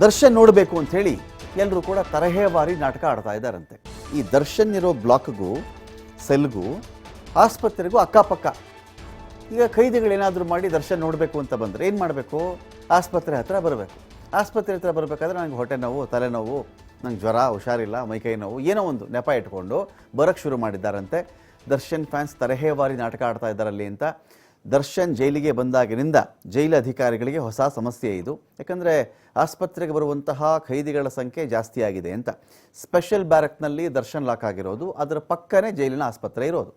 ದರ್ಶನ್ ನೋಡಬೇಕು ಅಂತ ಹೇಳಿ ಎಲ್ಲರೂ ಕೂಡ ತರಹೇವಾರಿ ನಾಟಕ ಆಡ್ತಾ ಇದ್ದಾರಂತೆ. ಈ ದರ್ಶನ್ ಇರೋ ಬ್ಲಾಕ್ಗೂ, ಸೆಲ್ಗೂ, ಆಸ್ಪತ್ರೆಗೂ ಅಕ್ಕಪಕ್ಕ. ಈಗ ಖೈದಿಗಳೇನಾದರೂ ಮಾಡಿ ದರ್ಶನ್ ನೋಡಬೇಕು ಅಂತ ಬಂದರೆ ಏನು ಮಾಡಬೇಕು? ಆಸ್ಪತ್ರೆ ಹತ್ರ ಬರಬೇಕು. ಆಸ್ಪತ್ರೆ ಹತ್ರ ಬರಬೇಕಾದ್ರೆ ನನಗೆ ಹೊಟ್ಟೆ ನೋವು ತಲೆನೋವು ನಂಗೆ ಜ್ವರ, ಹುಷಾರಿಲ್ಲ, ಮೈಕೈ ನೋವು, ಏನೋ ಒಂದು ನೆಪ ಇಟ್ಕೊಂಡು ಬರೋಕ್ಕೆ ಶುರು ಮಾಡಿದ್ದಾರಂತೆ. ದರ್ಶನ್ ಫ್ಯಾನ್ಸ್ ತರಹೇವಾರಿ ನಾಟಕ ಆಡ್ತಾ ಇದ್ದಾರಲ್ಲಿ ಅಂತ ದರ್ಶನ್ ಜೈಲಿಗೆ ಬಂದಾಗಿನಿಂದ ಜೈಲು ಅಧಿಕಾರಿಗಳಿಗೆ ಹೊಸ ಸಮಸ್ಯೆ ಇದು. ಯಾಕಂದರೆ ಆಸ್ಪತ್ರೆಗೆ ಬರುವಂತಹ ಖೈದಿಗಳ ಸಂಖ್ಯೆ ಜಾಸ್ತಿ ಆಗಿದೆ ಅಂತ. ಸ್ಪೆಷಲ್ ಬ್ಯಾರಕ್ನಲ್ಲಿ ದರ್ಶನ್ ಲಾಕ್ ಆಗಿರೋದು, ಅದರ ಪಕ್ಕನೇ ಜೈಲಿನ ಆಸ್ಪತ್ರೆ ಇರೋದು.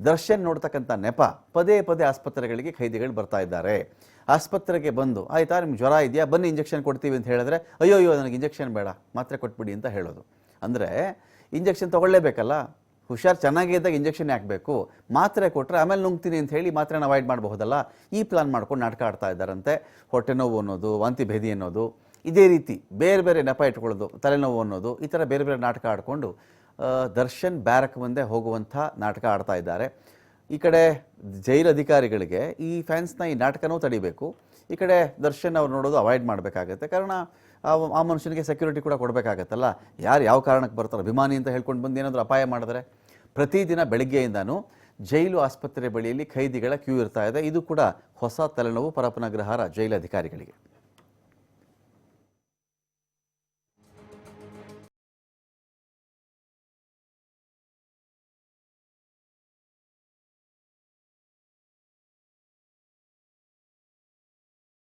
ದರ್ಶನ್ ನೋಡ್ತಕ್ಕಂಥ ನೆಪ ಪದೇ ಪದೇ ಆಸ್ಪತ್ರೆಗಳಿಗೆ ಖೈದಿಗಳು ಬರ್ತಾ ಇದ್ದಾರೆ. ಆಸ್ಪತ್ರೆಗೆ ಬಂದು, ಆಯ್ತಾ, ನಿಮ್ಗೆ ಜ್ವರ ಇದೆಯಾ? ಬನ್ನಿ ಇಂಜೆಕ್ಷನ್ ಕೊಡ್ತೀವಿ ಅಂತ ಹೇಳಿದ್ರೆ ಅಯ್ಯೋ ಅಯ್ಯೋ ನನಗೆ ಇಂಜೆಕ್ಷನ್ ಬೇಡ, ಮಾತ್ರೆ ಕೊಟ್ಬಿಡಿ ಅಂತ ಹೇಳೋದು. ಅಂದರೆ ಇಂಜೆಕ್ಷನ್ ತೊಗೊಳ್ಳೇಬೇಕಲ್ಲ? ಹುಷಾರು ಚೆನ್ನಾಗಿದ್ದಾಗ ಇಂಜೆಕ್ಷನ್ ಹಾಕಬೇಕು. ಮಾತ್ರೆ ಕೊಟ್ಟರೆ ಆಮೇಲೆ ನುಂಗ್ತೀನಿ ಅಂತ ಹೇಳಿ ಮಾತ್ರೆನ ಅವಾಯ್ಡ್ ಮಾಡಬಹುದಲ್ಲ? ಈ ಪ್ಲಾನ್ ಮಾಡ್ಕೊಂಡು ನಾಟಕ ಆಡ್ತಾ ಇದ್ದಾರಂತೆ. ಹೊಟ್ಟೆ ನೋವು ಅನ್ನೋದು, ವಾಂತಿ ಭೇದಿ ಅನ್ನೋದು, ಇದೇ ರೀತಿ ಬೇರೆ ಬೇರೆ ನೆಪ ಇಟ್ಕೊಳ್ಳೋದು, ತಲೆನೋವು ಅನ್ನೋದು, ಈ ಥರ ಬೇರೆ ಬೇರೆ ನಾಟಕ ಆಡಿಕೊಂಡು ದರ್ಶನ್ ಬ್ಯಾರಕ್ ಮುಂದೆ ಹೋಗುವಂಥ ನಾಟಕ ಆಡ್ತಾ ಇದ್ದಾರೆ. ಈ ಕಡೆ ಜೈಲು ಅಧಿಕಾರಿಗಳಿಗೆ, ಈ ಫ್ಯಾನ್ಸ್ನ ಈ ನಾಟಕನೂ ತಡಿಬೇಕು. ಈ ಕಡೆ ದರ್ಶನ್ ಅವ್ರು ನೋಡೋದು ಅವಾಯ್ಡ್ ಮಾಡಬೇಕಾಗತ್ತೆ. ಕಾರಣ, ಆ ಆ ಮನುಷ್ಯನಿಗೆ ಸೆಕ್ಯೂರಿಟಿ ಕೂಡ ಕೊಡಬೇಕಾಗತ್ತಲ್ಲ? ಯಾರು ಯಾವ ಕಾರಣಕ್ಕೆ ಬರ್ತಾರೆ? ಅಭಿಮಾನಿ ಅಂತ ಹೇಳ್ಕೊಂಡು ಬಂದು ಏನಾದರೂ ಅಪಾಯ ಮಾಡಿದ್ರೆ? ಪ್ರತಿದಿನ ಬೆಳಗ್ಗೆಯಿಂದನೂ ಜೈಲು ಆಸ್ಪತ್ರೆ ಬಳಿಯಲ್ಲಿ ಖೈದಿಗಳ ಕ್ಯೂ ಇರ್ತಾ ಇದೆ. ಇದು ಕೂಡ ಹೊಸ ತಲೆನೋವು. ಪರಪನಗ್ರಹಾರ ಜೈಲು ಅಧಿಕಾರಿಗಳಿಗೆ